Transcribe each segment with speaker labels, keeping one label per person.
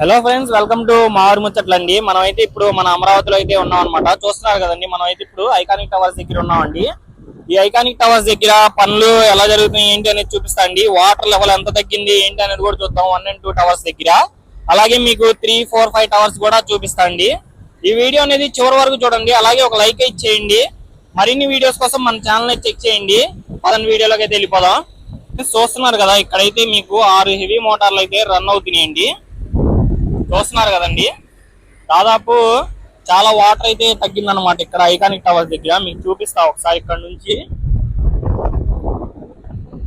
Speaker 1: Hello friends welcome to మావారి ముచ్చట్లండి మనమైతే ఇప్పుడు మన అమరావతిలో అయితే ఉన్నాం అనమాట చూస్తున్నారు కదండి మనం అయితే ఇప్పుడు ఐకానిక్ టవర్స్ దగ్గర ఉన్నామండి. ఈ ఐకానిక్ టవర్స్ దగ్గర పనులు ఎలా జరుగుతున్నాయి ఏంటి అనేది చూపిస్తా అండి. వాటర్ లెవెల్ ఎంత తగ్గింది ఏంటి అనేది కూడా చూద్దాం. వన్ అండ్ టూ టవర్స్ దగ్గర. అలాగే మీకు త్రీ ఫోర్ ఫైవ్ టవర్స్ కూడా చూపిస్తా అండి. ఈ వీడియో అనేది చివరి వరకు చూడండి. అలాగే ఒక లైక్ అయితే చేయండి. మరిన్ని వీడియోస్ కోసం మన ఛానల్ చెక్ చేయండి. పదని వీడియోలోకి అయితే వెళ్ళిపోదాం. చూస్తున్నారు కదా ఇక్కడైతే మీకు ఆరు హెవీ మోటార్లు అయితే రన్ అవుతున్నాయండి. చూస్తున్నారు కదండి. దాదాపు చాలా వాటర్ అయితే తగ్గిందన్నమాట ఇక్కడ ఐకానిక్ టవర్ దగ్గర. మీకు చూపిస్తా ఒకసారి ఇక్కడ నుంచి.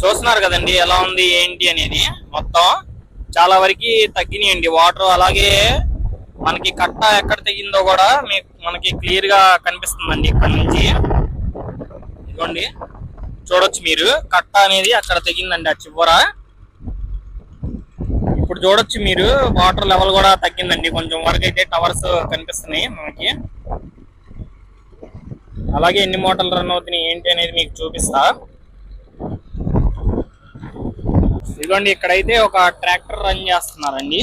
Speaker 1: చూస్తున్నారు కదండి ఎలా ఉంది ఏంటి అనేది. మొత్తం చాలా వరకు తగ్గినాయండి. వాటర్ అలాగే మనకి కట్ట ఎక్కడ తెగిందో కూడా మీకు మనకి క్లియర్గా కనిపిస్తుందండి ఇక్కడ నుంచి. ఇదిగోండి. చూడొచ్చు మీరు. కట్ట అనేది అక్కడ తెగిందండి ఆ చివర. ఇప్పుడు చూడొచ్చు మీరు. వాటర్ లెవెల్ కూడా తగ్గిందండి. కొంచెం వరకు అయితే టవర్స్ కనిపిస్తున్నాయి మనకి. అలాగే ఎన్ని మోటార్లు రన్ అవుతున్నాయి ఏంటి అనేది మీకు చూపిస్తా. ఇదిగోండి ఇక్కడైతే ఒక ట్రాక్టర్ రన్ చేస్తున్నారండి.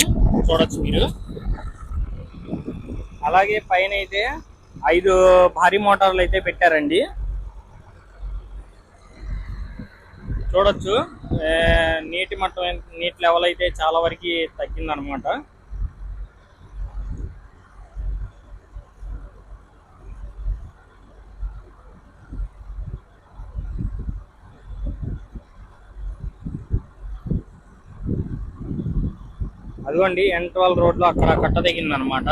Speaker 1: చూడొచ్చు మీరు. అలాగే పైన అయితే ఐదు భారీ మోటార్లు అయితే పెట్టారండి. చూడొచ్చు. నీటి మట్టం నీటి లెవెల్ అయితే చాలా వరకు తగ్గిందనమాట. అదిగోండి ఎన్ ట్వెల్వ్ రోడ్లో అక్కడ కట్ట తెగిందనమాట.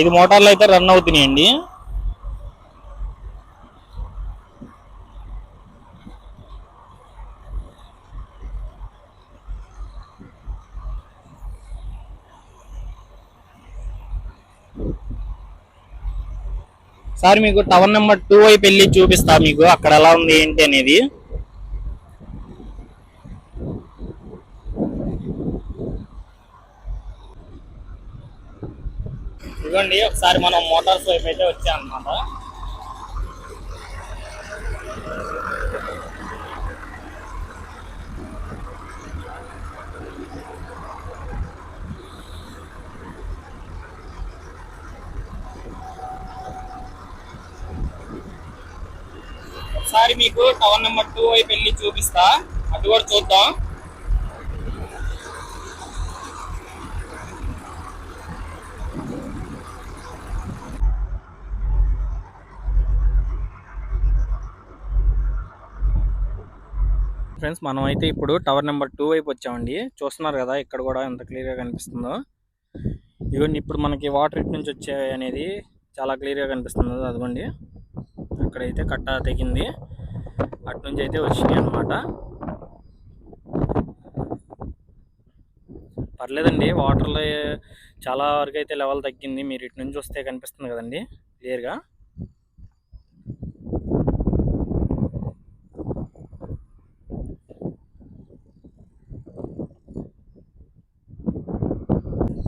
Speaker 1: ఐదు మోటార్లు అయితే రన్ అవుతున్నాయండి. సార్ మీకు టవర్ నెంబర్ టూ వైపు వెళ్ళి చూపిస్తా మీకు అక్కడ ఎలా ఉంది ఏంటి అనేది. ఇదిగోండి ఒకసారి మనం మోటార్స్ వైపు అయితే వచ్చాం ఒకసారి మీకు టవర్ నెంబర్ టూ వైపు వెళ్ళి చూపిస్తా. అటు కూడా చూద్దాం. ఫ్రెండ్స్ మనం అయితే ఇప్పుడు టవర్ నెంబర్ టూ వైపు వచ్చామండి. చూస్తున్నారు కదా ఇక్కడ కూడా ఎంత క్లియర్గా కనిపిస్తుందో. ఇవన్నీ ఇప్పుడు మనకి వాటర్ ఇటు నుంచి వచ్చాయి అనేది చాలా క్లియర్గా కనిపిస్తుంది. అదిగోండి అక్కడైతే కట్ట తెగింది. అటు నుంచి అయితే వచ్చినాయి అనమాట పర్లేదండి వాటర్లో చాలా వరకు అయితే లెవెల్ తగ్గింది. మీరు ఇటు నుంచి వస్తే కనిపిస్తుంది కదండి క్లియర్గా.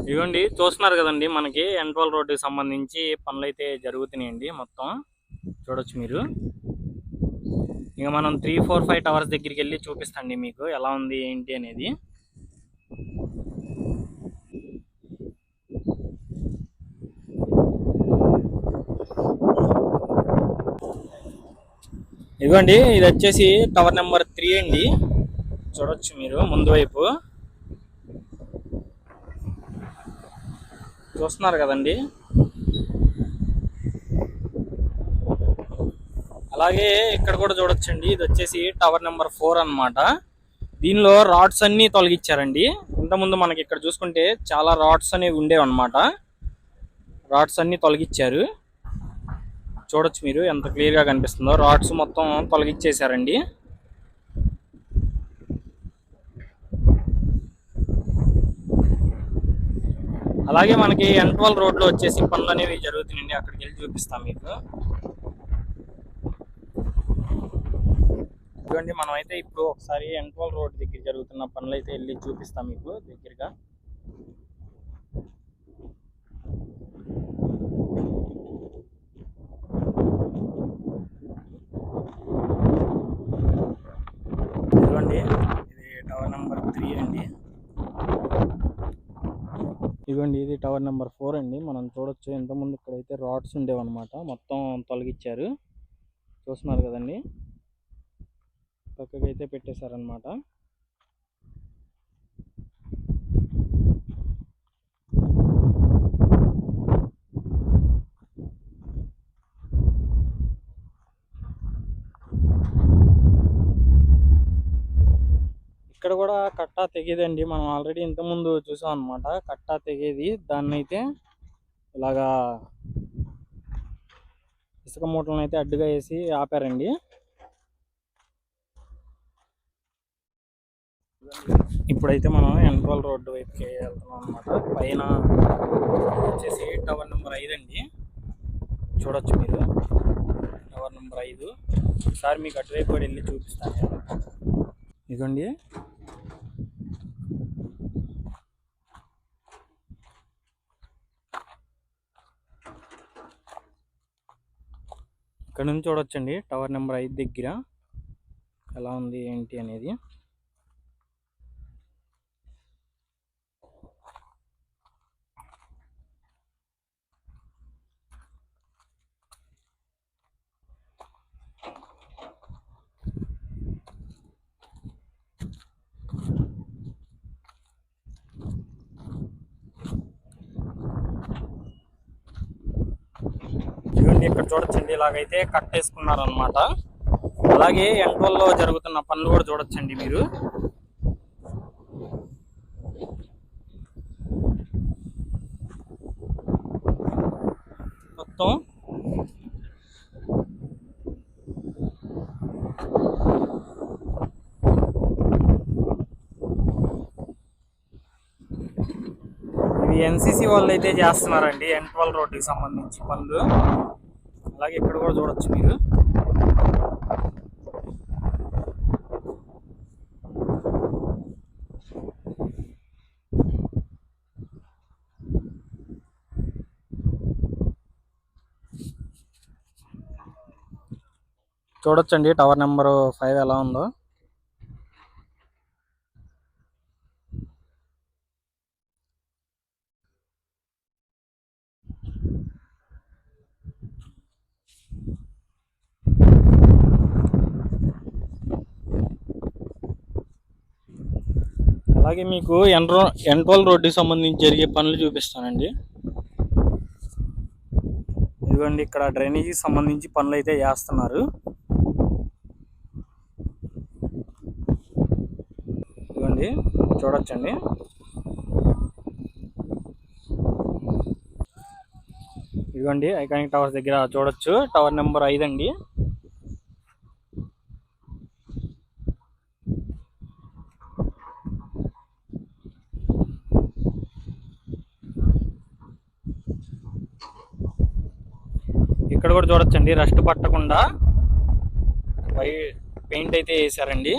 Speaker 1: ఇదిగోండి చూస్తున్నారు కదండి మనకి ఎన్ట్వల్ రోడ్డుకి సంబంధించి పనులు అయితే జరుగుతున్నాయండి మొత్తం. చూడొచ్చు మీరు. ఇక మనం త్రీ ఫోర్ ఫైవ్ టవర్స్ దగ్గరికి వెళ్ళి చూపిస్తాండి మీకు ఎలా ఉంది ఏంటి అనేది. ఇదిగోండి ఇది వచ్చేసి టవర్ నెంబర్ త్రీ అండి. చూడొచ్చు మీరు ముందు వైపు. చూస్తున్నారు కదండి. అలాగే ఇక్కడ కూడా చూడొచ్చండి. ఇది వచ్చేసి టవర్ నెంబర్ ఫోర్ అన్నమాట. దీనిలో రాడ్స్ అన్ని తొలగించారండి ఇంతకుముందు మనకి ఇక్కడ చూసుకుంటే చాలా రాడ్స్ అనేవి ఉండేవి అనమాట రాడ్స్ అన్ని తొలగించారు చూడొచ్చు మీరు ఎంత క్లియర్గా కనిపిస్తుందో. రాడ్స్ మొత్తం తొలగించేశారండి అలాగే మనకి ఎంట్వల్ రోడ్లో వచ్చేసి పనులు అనేవి జరుగుతున్నాయండి. అక్కడికి వెళ్ళి చూపిస్తాం మీకు. ఇదిగోండి మనం అయితే ఇప్పుడు ఒకసారి ఎన్టోల్ రోడ్ దగ్గర జరుగుతున్న పనులు అయితే వెళ్ళి చూపిస్తాం మీకు దగ్గరగా. ఇదిగోండి ఇది టవర్ నెంబర్ త్రీ అండి. ఇదిగోండి ఇది టవర్ నెంబర్ ఫోర్ అండి. మనం చూడొచ్చు ఇంతకుముందు ఇక్కడైతే రాడ్స్ ఉండేవన్నమాట. మొత్తం తొలగించారు చూస్తున్నారు కదండి. పక్కకైతే పెట్టేశారనమాట ఇక్కడ కూడా కట్టా తెగేదండి. మనం ఆల్రెడీ ఇంతకుముందు చూసాం అనమాట కట్టా తెగేది. దాన్ని అయితే ఇలాగా ఇసుక మూటలను అయితే అడ్డుగా వేసి ఆపారండి. ఇప్పుడైతే మనం ఎన్కోల్ రోడ్డు వైపుకి వెళ్తున్నాం అనమాట పైన వచ్చేసి టవర్ నెంబర్ ఐదు అండి. చూడొచ్చు మీరు. టవర్ నెంబర్ ఐదు. ఒకసారి మీకు అటువైపు కూడా వెళ్ళి చూపిస్తాను. ఇదండి ఇక్కడ నుంచి చూడొచ్చండి. టవర్ నెంబర్ ఐదు దగ్గర. ఎలా ఉంది ఏంటి అనేది. చూడండి ఇక్కడ చూడొచ్చండి ఇలాగైతే కట్టేసుకున్నారు అనమాట అలాగే ఎంటోల్లో జరుగుతున్న పనులు కూడా చూడొచ్చండి మీరు. మొత్తం ఇవి ఎన్సీసీ వాళ్ళు అయితే చేస్తున్నారండి ఎన్ ట్వెల్వ్ రోడ్డుకి సంబంధించి పనులు. అలాగే ఇక్కడ కూడా చూడొచ్చు మీరు. చూడొచ్చండి టవర్ నెంబర్ ఫైవ్ ఎలా ఉందో. అలాగే మీకు ఎన్రో ఎన్రోల్ రోడ్డుకి సంబంధించి జరిగే పనులు చూపిస్తానండి. ఇదిగోండి ఇక్కడ డ్రైనేజీకి సంబంధించి పనులు అయితే చేస్తున్నారు. ఇదిగోండి చూడొచ్చండి. ఇదిగోండి ఐకానిక్ టవర్స్ దగ్గర చూడొచ్చు. టవర్ నెంబర్ ఐదు అండి ఇక్కడ కూడా చూడొచ్చండి. రస్ట్ పట్టకుండా వై పెయింట్ అయితే వేసారండి.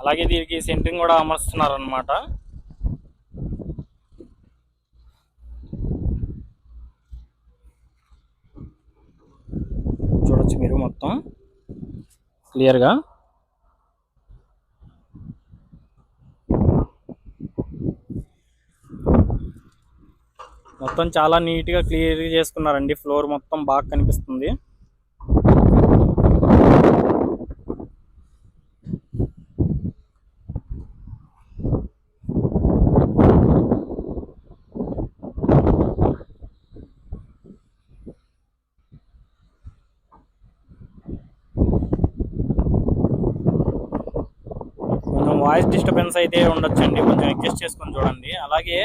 Speaker 1: అలాగే దీనికి సెంట్రింగ్ కూడా అమరుస్తున్నారు అనమాట చూడొచ్చు మీరు మొత్తం. క్లియర్గా మొత్తం చాలా నీట్గా క్లియర్ చేసుకున్నారండి. ఫ్లోర్ మొత్తం బాగా కనిపిస్తుంది. కొంచెం వాయిస్ డిస్టర్బెన్స్ అయితే ఉండొచ్చండి. కొంచెం అడ్జస్ట్ చేసుకొని చూడండి. అలాగే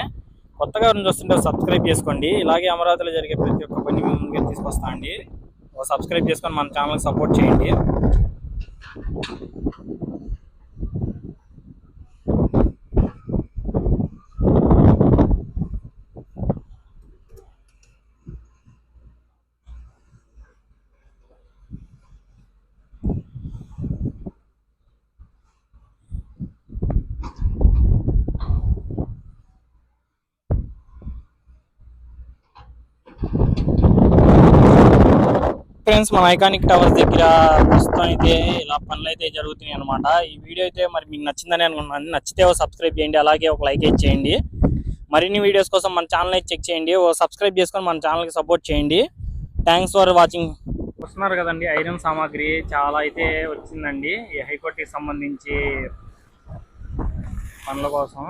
Speaker 1: కొత్తగా నుంచి వస్తుంటే సబ్స్క్రైబ్ చేసుకోండి. ఇలాగే అమరావతిలో జరిగే ప్రతి ఒక్క పని మీ ముందుగా తీసుకొస్తా అండి. ఒక సబ్స్క్రైబ్ చేసుకొని మన ఛానల్ సపోర్ట్ చేయండి. ఫ్రెండ్స్ మన ఐకానిక్ టవర్స్ దగ్గర ప్రస్తుతం అయితే ఇలా పనులు అయితే జరుగుతున్నాయి అనమాట ఈ వీడియో అయితే మరి మీకు నచ్చిందని అనుకున్నాను నచ్చితే ఓ సబ్స్క్రైబ్ చేయండి అలాగే ఒక లైక్ ఇచ్చేయండి చేయండి. మరిన్ని వీడియోస్ కోసం మన ఛానల్ అయితే చెక్ చేయండి. ఓ సబ్స్క్రైబ్ చేసుకొని మన ఛానల్కి సపోర్ట్ చేయండి. థ్యాంక్స్ ఫర్ వాచింగ్ వస్తున్నారు కదండి ఐరన్ సామాగ్రి చాలా అయితే వచ్చిందండి. ఈ హైకోర్టుకి సంబంధించి పనుల కోసం.